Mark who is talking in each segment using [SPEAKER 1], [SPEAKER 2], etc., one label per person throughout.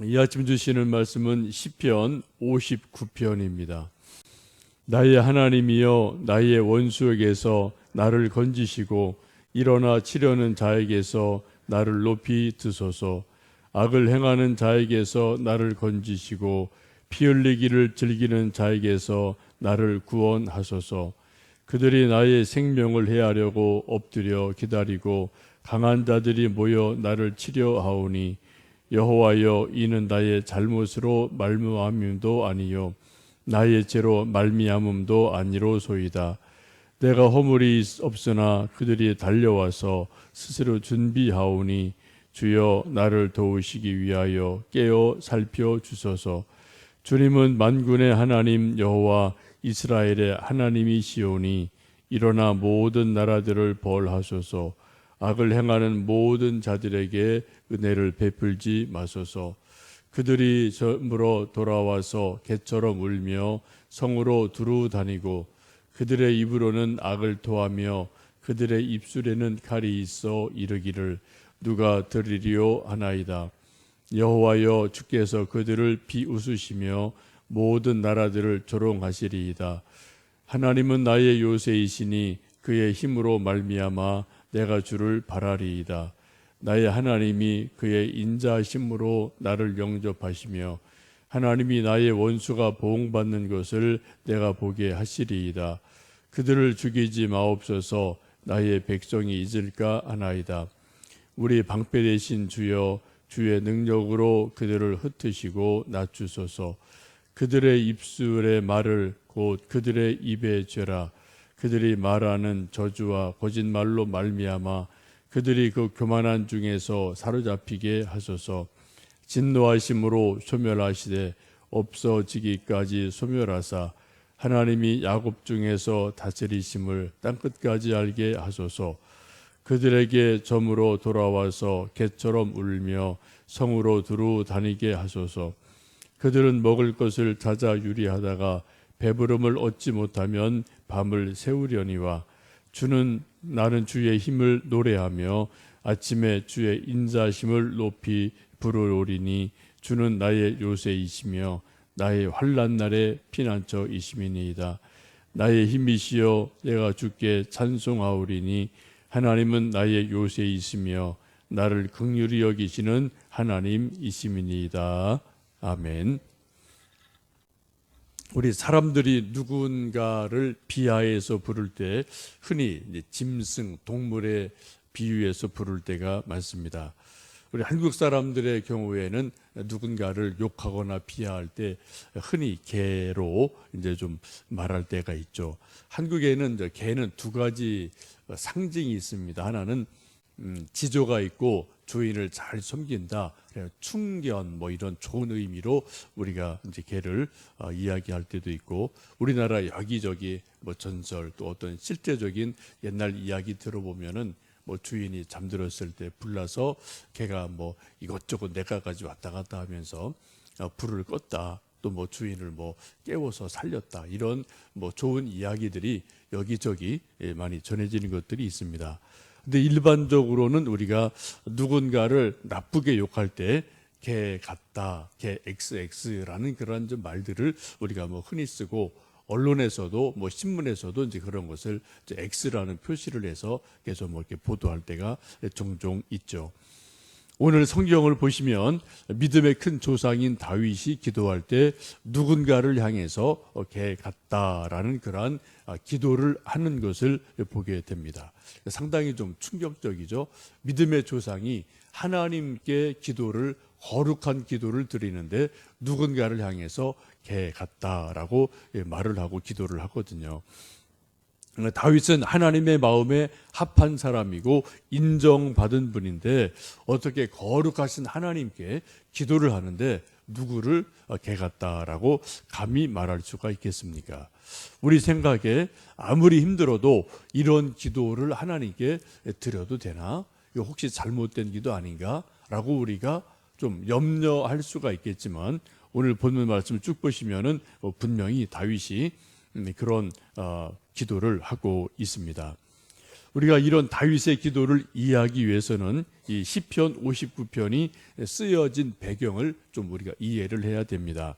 [SPEAKER 1] 이 아침 주시는 말씀은 시편 59편입니다. 나의 하나님이여 나의 원수에게서 나를 건지시고 일어나 치려는 자에게서 나를 높이 드소서 악을 행하는 자에게서 나를 건지시고 피 흘리기를 즐기는 자에게서 나를 구원하소서 그들이 나의 생명을 해하려고 엎드려 기다리고 강한 자들이 모여 나를 치려 하오니 여호와여 이는 나의 잘못으로 말미암음도 아니요 나의 죄로 말미암음도 아니로소이다. 내가 허물이 없으나 그들이 달려와서 스스로 준비하오니 주여 나를 도우시기 위하여 깨어 살펴 주소서. 주님은 만군의 하나님 여호와 이스라엘의 하나님이시오니 일어나 모든 나라들을 벌하소서. 악을 행하는 모든 자들에게 은혜를 베풀지 마소서. 그들이 저물어 돌아와서 개처럼 울며 성으로 두루 다니고 그들의 입으로는 악을 토하며 그들의 입술에는 칼이 있어 이르기를 누가 들으리요 하나이다. 여호와여 주께서 그들을 비웃으시며 모든 나라들을 조롱하시리이다. 하나님은 나의 요새이시니 그의 힘으로 말미암아 내가 주를 바라리이다 나의 하나님이 그의 인자심으로 나를 영접하시며 하나님이 나의 원수가 보응받는 것을 내가 보게 하시리이다. 그들을 죽이지 마옵소서 나의 백성이 잊을까 하나이다. 우리 방패 되신 주여 주의 능력으로 그들을 흩으시고 낮추소서 그들의 입술의 말을 곧 그들의 입에 죄라 그들이 말하는 저주와 거짓말로 말미암아 그들이 그 교만한 중에서 사로잡히게 하소서. 진노하심으로 소멸하시되 없어지기까지 소멸하사 하나님이 야곱 중에서 다스리심을 땅끝까지 알게 하소서. 그들에게 점으로 돌아와서 개처럼 울며 성으로 두루 다니게 하소서. 그들은 먹을 것을 찾아 유리하다가 배부름을 얻지 못하면 밤을 새우려니와 주는 나는 주의 힘을 노래하며 아침에 주의 인자심을 높이 부르오리니 주는 나의 요새이시며 나의 환난 날의 피난처이심이니이다. 나의 힘이시여 내가 주께 찬송하오리니 하나님은 나의 요새이시며 나를 긍휼히 여기시는 하나님이심이니이다. 아멘. 우리 사람들이 누군가를 비하해서 부를 때 흔히 짐승, 동물에 비유해서 부를 때가 많습니다. 우리 한국 사람들의 경우에는 누군가를 욕하거나 비하할 때 흔히 개로 이제 좀 말할 때가 있죠. 한국에는 개는 두 가지 상징이 있습니다. 하나는 음, 지조가 있고 주인을 잘 섬긴다. 충견 뭐 이런 좋은 의미로 우리가 이제 개를 어, 이야기할 때도 있고 우리나라 여기저기 뭐 전설 또 어떤 실제적인 옛날 이야기 들어보면은 뭐 주인이 잠들었을 때 불나서 개가 뭐 이것저것 내가까지 왔다 갔다 하면서 어, 불을 껐다. 또 뭐 주인을 뭐 깨워서 살렸다. 이런 뭐 좋은 이야기들이 여기저기 예, 많이 전해지는 것들이 있습니다. 근데 일반적으로는 우리가 누군가를 나쁘게 욕할 때 개 같다, 개 XX라는 그런 좀 말들을 우리가 뭐 흔히 쓰고 언론에서도 뭐 신문에서도 이제 그런 것을 이제 X라는 표시를 해서 계속 뭐 이렇게 보도할 때가 종종 있죠. 오늘 성경을 보시면 믿음의 큰 조상인 다윗이 기도할 때 누군가를 향해서 어, 개 같다라는 그러한 아, 기도를 하는 것을 보게 됩니다. 상당히 좀 충격적이죠. 믿음의 조상이 하나님께 기도를 거룩한 기도를 드리는데 누군가를 향해서 개 같다라고 예, 말을 하고 기도를 하거든요. 다윗은 하나님의 마음에 합한 사람이고 인정받은 분인데 어떻게 거룩하신 하나님께 기도를 하는데 누구를 개 같다라고 감히 말할 수가 있겠습니까? 우리 생각에 아무리 힘들어도 이런 기도를 하나님께 드려도 되나? 혹시 잘못된 기도 아닌가?라고 우리가 좀 염려할 수가 있겠지만 오늘 본문 말씀 쭉 보시면은 분명히 다윗이 그런 어, 기도를 하고 있습니다. 우리가 이런 다윗의 기도를 이해하기 위해서는 이 시편 59편이 쓰여진 배경을 좀 우리가 이해를 해야 됩니다.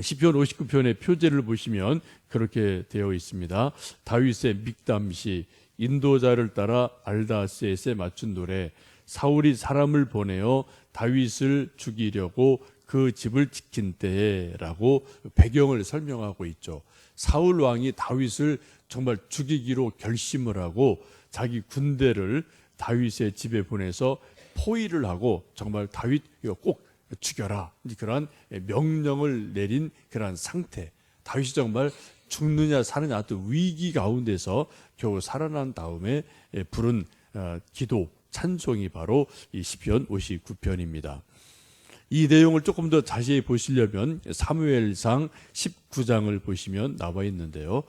[SPEAKER 1] 시편 59편의 표제를 보시면 그렇게 되어 있습니다. 다윗의 믹담시 인도자를 따라 알다셋에 맞춘 노래 사울이 사람을 보내어 다윗을 죽이려고 그 집을 지킨 때라고 배경을 설명하고 있죠. 사울 왕이 다윗을 정말 죽이기로 결심을 하고 자기 군대를 다윗의 집에 보내서 포위를 하고 정말 다윗 이거 꼭 죽여라 그러한 명령을 내린 그러한 상태. 다윗이 정말 죽느냐 사느냐 어떤 위기 가운데서 겨우 살아난 다음에 부른 어, 기도 찬송이 바로 이 시편 59편입니다. 이 내용을 조금 더 자세히 보시려면 사무엘상 19장을 보시면 나와 있는데요.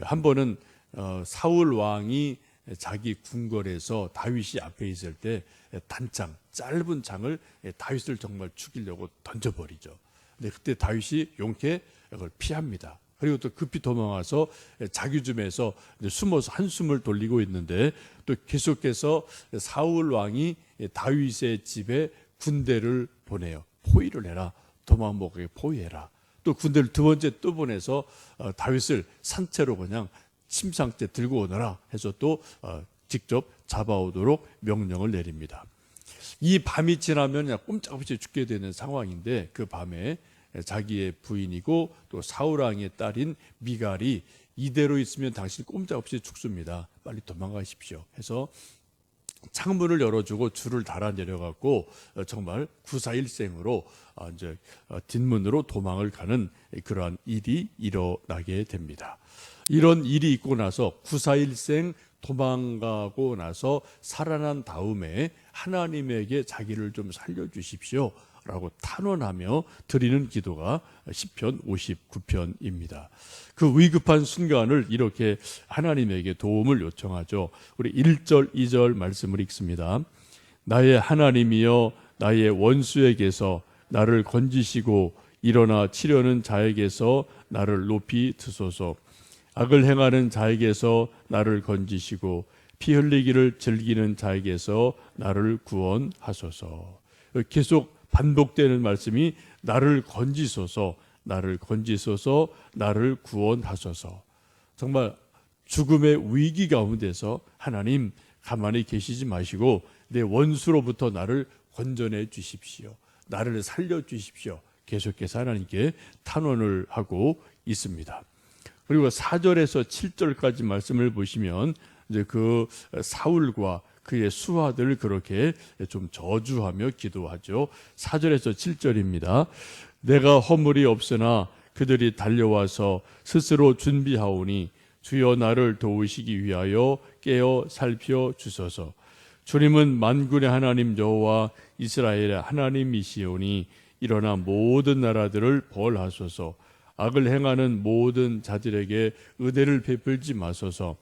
[SPEAKER 1] 한 번은 어, 사울 왕이 자기 궁궐에서 다윗이 앞에 있을 때 단창 짧은 창을 다윗을 정말 죽이려고 던져버리죠. 근데 그때 다윗이 용케 그걸 피합니다. 그리고 또 급히 도망와서 자기 줌에서 숨어서 한숨을 돌리고 있는데 또 계속해서 사울 왕이 다윗의 집에 군대를 보내요. 포위를 해라. 도망 못 가게 포위해라. 또 군대를 두 번째 또 보내서 어, 다윗을 산채로 그냥 침상째 들고 오너라 해서 또 어, 직접 잡아오도록 명령을 내립니다. 이 밤이 지나면 꼼짝없이 죽게 되는 상황인데 그 밤에 자기의 부인이고 또 사우랑의 딸인 미갈이 이대로 있으면 당신 꼼짝없이 죽습니다. 빨리 도망가십시오. 해서 창문을 열어주고 줄을 달아 내려갖고 어, 정말 구사일생으로 어, 이제 어, 뒷문으로 도망을 가는 그러한 일이 일어나게 됩니다. 이런 일이 있고 나서 구사일생 도망가고 나서 살아난 다음에 하나님에게 자기를 좀 살려주십시오. 라고 탄원하며 드리는 기도가 시편 59편입니다. 그 위급한 순간을 이렇게 하나님에게 도움을 요청하죠. 우리 1절, 2절 말씀을 읽습니다. 나의 하나님이여 나의 원수에게서 나를 건지시고 일어나 치려는 자에게서 나를 높이 드소서. 악을 행하는 자에게서 나를 건지시고 피 흘리기를 즐기는 자에게서 나를 구원하소서. 계속 반복되는 말씀이 나를 건지소서, 나를 건지소서, 나를 구원하소서. 정말 죽음의 위기 가운데서 하나님 가만히 계시지 마시고 내 원수로부터 나를 건져내 주십시오. 나를 살려 주십시오. 계속해서 하나님께 탄원을 하고 있습니다. 그리고 4절에서 7절까지 말씀을 보시면 이제 그 사울과 그의 수하들 그렇게 좀 저주하며 기도하죠. 4절에서 7절입니다. 내가 허물이 없으나 그들이 달려와서 스스로 준비하오니 주여 나를 도우시기 위하여 깨어 살펴 주소서. 주님은 만군의 하나님 여호와 이스라엘의 하나님이시오니 일어나 모든 나라들을 벌하소서. 악을 행하는 모든 자들에게 의대를 베풀지 마소서.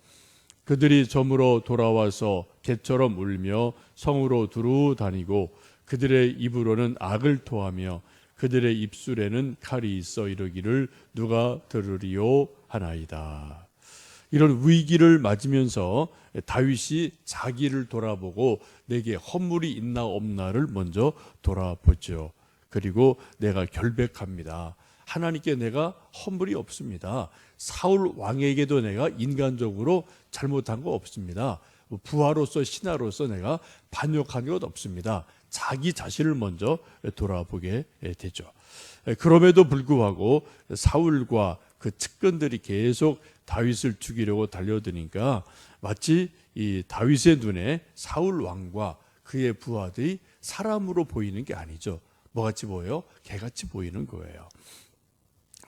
[SPEAKER 1] 그들이 점으로 돌아와서 개처럼 울며 성으로 두루 다니고 그들의 입으로는 악을 토하며 그들의 입술에는 칼이 있어 이르기를 누가 들으리요 하나이다. 이런 위기를 맞으면서 다윗이 자기를 돌아보고 내게 허물이 있나 없나를 먼저 돌아보죠. 그리고 내가 결백합니다. 하나님께 내가 허물이 없습니다. 사울 왕에게도 내가 인간적으로 잘못한 거 없습니다. 부하로서 신하로서 내가 반역한 것 없습니다. 자기 자신을 먼저 돌아보게 되죠. 그럼에도 불구하고 사울과 그 측근들이 계속 다윗을 죽이려고 달려드니까 마치 이 다윗의 눈에 사울 왕과 그의 부하들이 사람으로 보이는 게 아니죠. 뭐같이 보여요? 개같이 보이는 거예요.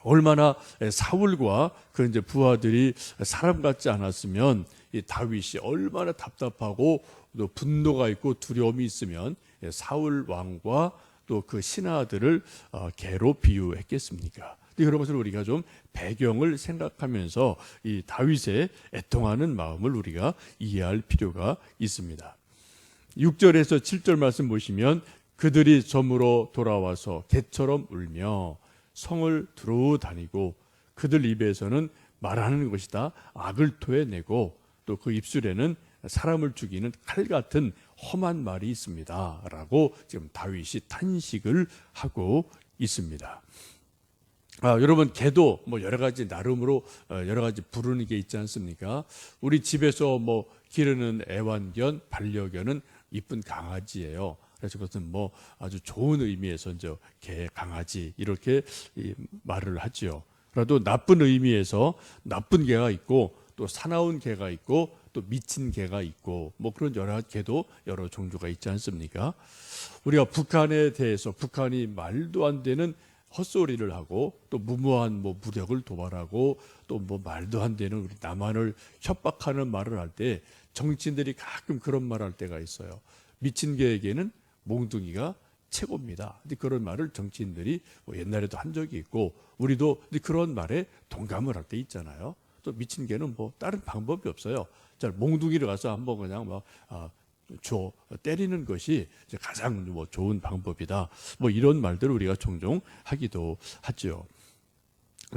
[SPEAKER 1] 얼마나 사울과 그 이제 부하들이 사람 같지 않았으면 이 다윗이 얼마나 답답하고 또 분노가 있고 두려움이 있으면 사울 왕과 또 그 신하들을 어, 개로 비유했겠습니까? 그런 것을 우리가 좀 배경을 생각하면서 이 다윗의 애통하는 마음을 우리가 이해할 필요가 있습니다. 6절에서 7절 말씀 보시면 그들이 점으로 돌아와서 개처럼 울며 성을 두루 다니고 그들 입에서는 말하는 것이다 악을 토해내고 또 그 입술에는 사람을 죽이는 칼 같은 험한 말이 있습니다라고 지금 다윗이 탄식을 하고 있습니다. 아, 여러분 개도 뭐 여러 가지 나름으로 어, 여러 가지 부르는 게 있지 않습니까? 우리 집에서 뭐 기르는 애완견, 반려견은 이쁜 강아지예요. 그래서 그것은 뭐 아주 좋은 의미에서 이제 개, 강아지 이렇게 이 말을 하지요. 그래도 나쁜 의미에서 나쁜 개가 있고 또 사나운 개가 있고 또 미친 개가 있고 뭐 그런 여러 개도 여러 종류가 있지 않습니까? 우리가 북한에 대해서 북한이 말도 안 되는 헛소리를 하고 또 무모한 뭐 무력을 도발하고 또 뭐 말도 안 되는 우리 남한을 협박하는 말을 할 때 정치인들이 가끔 그런 말 할 때가 있어요. 미친 개에게는 몽둥이가 최고입니다. 근데 그런 말을 정치인들이 뭐 옛날에도 한 적이 있고 우리도 그런 말에 동감을 할 때 있잖아요. 또 미친 개는 뭐 다른 방법이 없어요. 자 몽둥이를 가서 한번 그냥 막 아, 줘 때리는 것이 가장 뭐 좋은 방법이다. 뭐 이런 말들을 우리가 종종 하기도 하죠.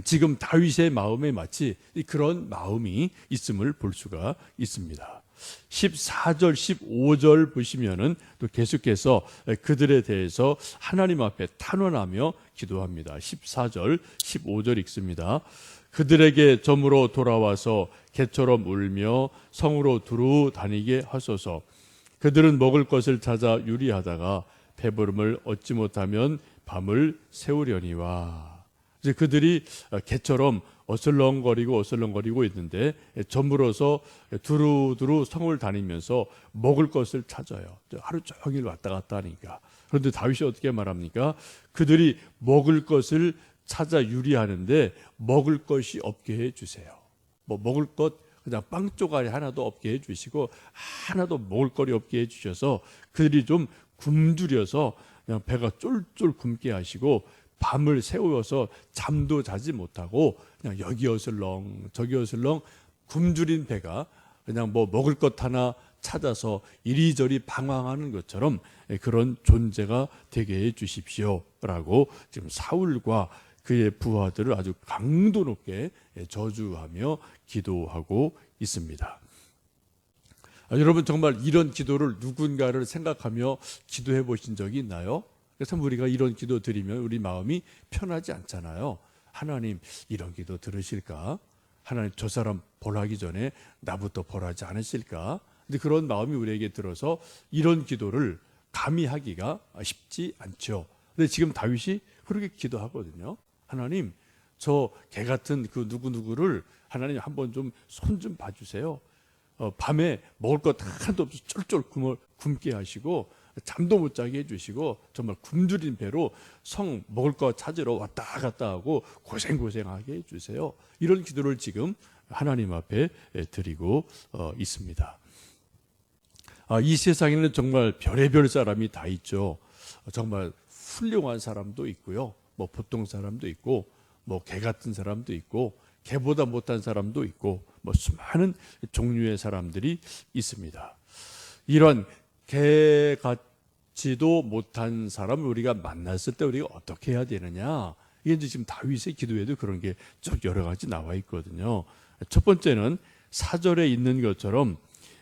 [SPEAKER 1] 지금 다윗의 마음에 마치 그런 마음이 있음을 볼 수가 있습니다. 14절, 15절 보시면은 또 계속해서 그들에 대해서 하나님 앞에 탄원하며 기도합니다. 14절, 15절 읽습니다. 그들에게 점으로 돌아와서 개처럼 울며 성으로 두루 다니게 하소서. 그들은 먹을 것을 찾아 유리하다가 배부름을 얻지 못하면 밤을 세우려니와. 이제 그들이 개처럼 어슬렁거리고 어슬렁거리고 있는데 점으로서 두루두루 성을 다니면서 먹을 것을 찾아요. 하루 종일 왔다 갔다 하니까. 그런데 다윗이 어떻게 말합니까? 그들이 먹을 것을 찾아 유리하는데 먹을 것이 없게 해 주세요. 뭐 먹을 것 그냥 빵 쪼가리 하나도 없게 해 주시고 하나도 먹을 거리 없게 해 주셔서 그들이 좀 굶주려서 그냥 배가 쫄쫄 굶게 하시고 밤을 새우어서 잠도 자지 못하고 그냥 여기 어슬렁 저기 어슬렁 굶주린 배가 그냥 뭐 먹을 것 하나 찾아서 이리저리 방황하는 것처럼 그런 존재가 되게 해 주십시오라고 지금 사울과 그의 부하들을 아주 강도 높게 저주하며 기도하고 있습니다. 아, 여러분 정말 이런 기도를 누군가를 생각하며 기도해 보신 적이 있나요? 그래서 우리가 이런 기도 드리면 우리 마음이 편하지 않잖아요. 하나님 이런 기도 들으실까? 하나님 저 사람 벌하기 전에 나부터 벌하지 않으실까? 근데 그런 마음이 우리에게 들어서 이런 기도를 감히 하기가 쉽지 않죠. 근데 지금 다윗이 그렇게 기도하거든요. 하나님 저 개 같은 그 누구 누구를 하나님 한번 좀 손좀 봐주세요. 어, 밤에 먹을 것 하나도 없이 쫄쫄 굶어, 굶게 하시고 잠도 못 자게 해주시고 정말 굶주린 배로 성 먹을 것 찾으러 왔다 갔다 하고 고생 고생하게 해주세요. 이런 기도를 지금 하나님 앞에 드리고 어, 있습니다. 아, 이 세상에는 정말 별의별 사람이 다 있죠. 정말 훌륭한 사람도 있고요. 뭐 보통 사람도 있고 뭐 개 같은 사람도 있고 개보다 못한 사람도 있고 뭐 수많은 종류의 사람들이 있습니다. 이런 개 같지도 못한 사람을 우리가 만났을 때 우리가 어떻게 해야 되느냐? 이게 이제 지금 다윗의 기도에도 그런 게 쭉 여러 가지 나와 있거든요. 첫 번째는 사절에 있는 것처럼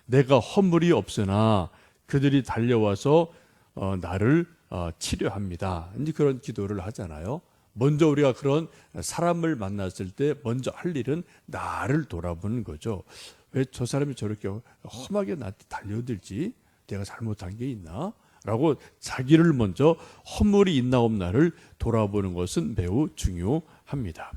[SPEAKER 1] 내가 허물이 없으나 그들이 달려와서 어, 나를 어, 치료합니다. 이제 그런 기도를 하잖아요. 먼저 우리가 그런 사람을 만났을 때 먼저 할 일은 나를 돌아보는 거죠. 왜 저 사람이 저렇게 험하게 나한테 달려들지? 내가 잘못한 게 있나? 라고 자기를 먼저 허물이 있나 없나를 돌아보는 것은 매우 중요합니다.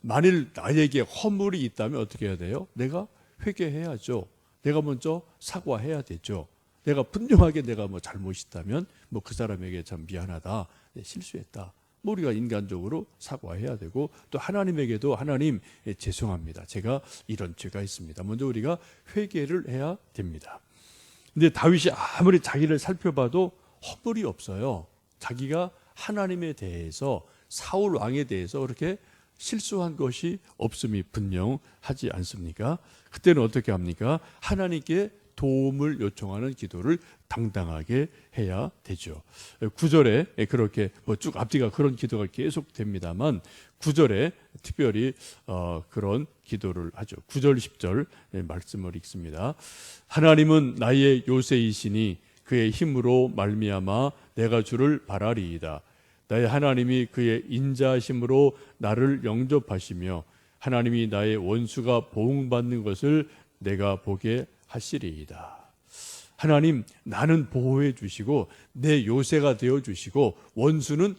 [SPEAKER 1] 만일 나에게 허물이 있다면 어떻게 해야 돼요? 내가 회개해야죠. 내가 먼저 사과해야 되죠. 내가 분명하게 내가 뭐 잘못이 있다면 뭐 그 사람에게 참 미안하다. 네, 실수했다. 뭐 우리가 인간적으로 사과해야 되고 또 하나님에게도 하나님 예, 죄송합니다. 제가 이런 죄가 있습니다. 먼저 우리가 회개를 해야 됩니다. 근데 다윗이 아무리 자기를 살펴봐도 허물이 없어요. 자기가 하나님에 대해서 사울 왕에 대해서 그렇게 실수한 것이 없음이 분명하지 않습니까? 그때는 어떻게 합니까? 하나님께 도움을 요청하는 기도를 당당하게 해야 되죠. 구절에 그렇게 뭐 쭉 앞뒤가 그런 기도가 계속 됩니다만 구절에 특별히 어, 그런 기도를 하죠. 구절 10절 말씀을 읽습니다. 하나님은 나의 요새이시니 그의 힘으로 말미암아 내가 주를 바라리이다. 나의 하나님이 그의 인자심으로 나를 영접하시며 하나님이 나의 원수가 보응받는 것을 내가 보게 하시리이다. 하나님 나는 보호해 주시고 내 요새가 되어 주시고 원수는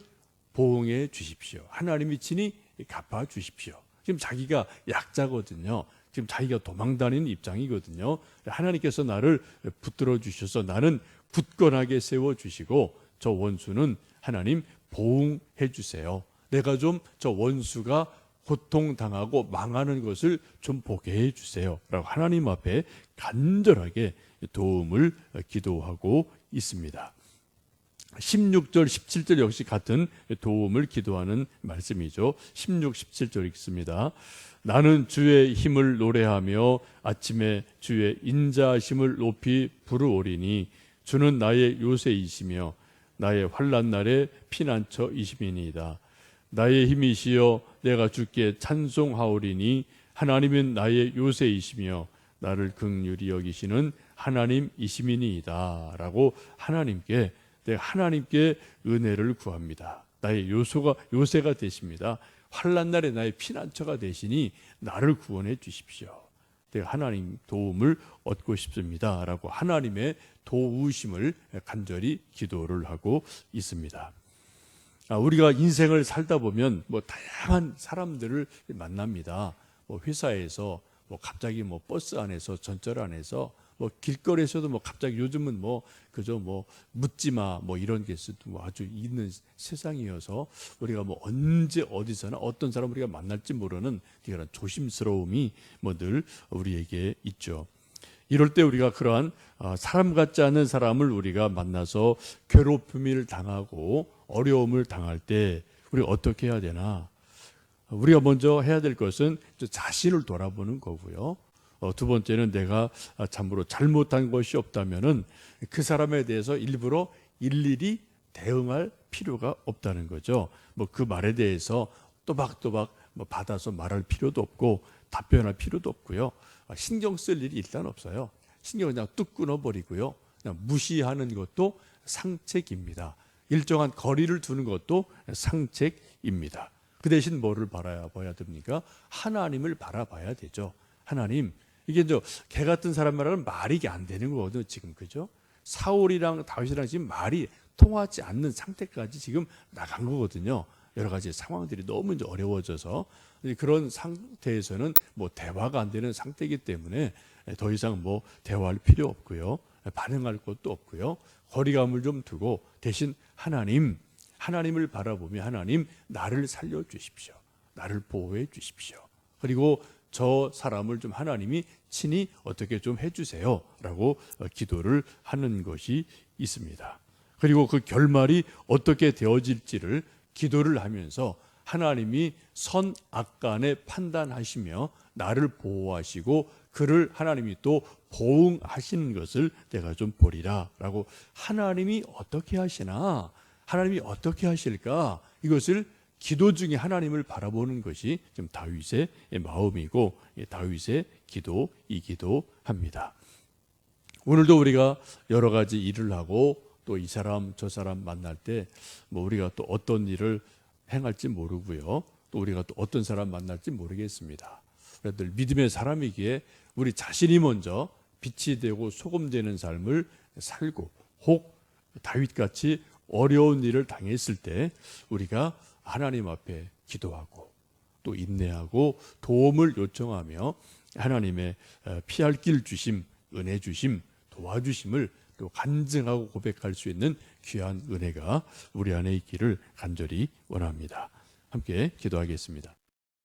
[SPEAKER 1] 보응해 주십시오. 하나님이 친히 갚아 주십시오. 지금 자기가 약자거든요. 지금 자기가 도망다니는 입장이거든요. 하나님께서 나를 붙들어 주셔서 나는 굳건하게 세워 주시고 저 원수는 하나님 보응해 주세요. 내가 좀 저 원수가 고통당하고 망하는 것을 좀 보게 해 주세요. 라고 하나님 앞에 간절하게 도움을 기도하고 있습니다. 16절, 17절 역시 같은 도움을 기도하는 말씀이죠. 16, 17절 읽습니다. 나는 주의 힘을 노래하며 아침에 주의 인자심을 높이 부르오리니 주는 나의 요새이시며 나의 환란 날에 피난처이심이니이다. 나의 힘이시여 내가 주께 찬송하오리니 하나님은 나의 요새이시며 나를 극률히 여기시는 하나님이시미니이다라고 하나님께 하나님께 은혜를 구합니다. 나의 요소가 요새가 되십니다. 환란 날에 나의 피난처가 되시니 나를 구원해 주십시오. 내가 하나님 도움을 얻고 싶습니다라고 하나님의 도우심을 간절히 기도를 하고 있습니다. 아, 우리가 인생을 살다 보면 뭐 다양한 사람들을 만납니다. 뭐 회사에서 뭐 갑자기 뭐 버스 안에서 전철 안에서 뭐 길거리에서도 뭐 갑자기 요즘은 뭐 그저 뭐 묻지 마 뭐 이런 게뭐 아주 있는 세상이어서 우리가 뭐 언제 어디서나 어떤 사람 우리가 만날지 모르는 그런 조심스러움이 뭐 늘 우리에게 있죠. 이럴 때 우리가 그러한 아, 사람 같지 않은 사람을 우리가 만나서 괴롭힘을 당하고 어려움을 당할 때 우리 어떻게 해야 되나? 우리가 먼저 해야 될 것은 자신을 돌아보는 거고요. 어, 두 번째는 내가 참으로 잘못한 것이 없다면은 그 사람에 대해서 일부러 일일이 대응할 필요가 없다는 거죠. 뭐 그 말에 대해서 또박또박 뭐 받아서 말할 필요도 없고 답변할 필요도 없고요. 아, 신경 쓸 일이 일단 없어요. 신경 그냥 뚝 끊어버리고요. 그냥 무시하는 것도 상책입니다. 일정한 거리를 두는 것도 상책입니다. 그 대신 뭐를 바라봐야 됩니까? 하나님을 바라봐야 되죠. 하나님, 이게 이제 개 같은 사람 말하는 말이 안 되는 거거든요. 지금 그죠? 사울이랑 다윗이랑 지금 말이 통하지 않는 상태까지 지금 나간 거거든요. 여러 가지 상황들이 너무 이제 어려워져서 그런 상태에서는 뭐 대화가 안 되는 상태이기 때문에 더 이상 뭐 대화할 필요 없고요. 반응할 것도 없고요. 거리감을 좀 두고 대신 하나님, 하나님을 바라보며 하나님 나를 살려 주십시오. 나를 보호해 주십시오. 그리고 저 사람을 좀 하나님이 친히 어떻게 좀 해주세요라고 기도를 하는 것이 있습니다. 그리고 그 결말이 어떻게 되어질지를 기도를 하면서 하나님이 선악 간에 판단하시며 나를 보호하시고 그를 하나님이 또 보응하시는 것을 내가 좀 보리라라고 하나님이 어떻게 하시나 하나님이 어떻게 하실까 이것을 기도 중에 하나님을 바라보는 것이 좀 다윗의 마음이고 다윗의 기도이기도 합니다. 오늘도 우리가 여러 가지 일을 하고 또 이 사람 저 사람 만날 때 뭐 우리가 또 어떤 일을 행할지 모르고요. 또 우리가 또 어떤 사람 만날지 모르겠습니다. 그래도 믿음의 사람이기에 우리 자신이 먼저 빛이 되고 소금 되는 삶을 살고 혹 다윗같이 어려운 일을 당했을 때 우리가 하나님 앞에 기도하고 또 인내하고 도움을 요청하며 하나님의 피할 길 주심, 은혜 주심, 도와주심을 또 간증하고 고백할 수 있는 귀한 은혜가 우리 안에 있기를 간절히 원합니다. 함께 기도하겠습니다.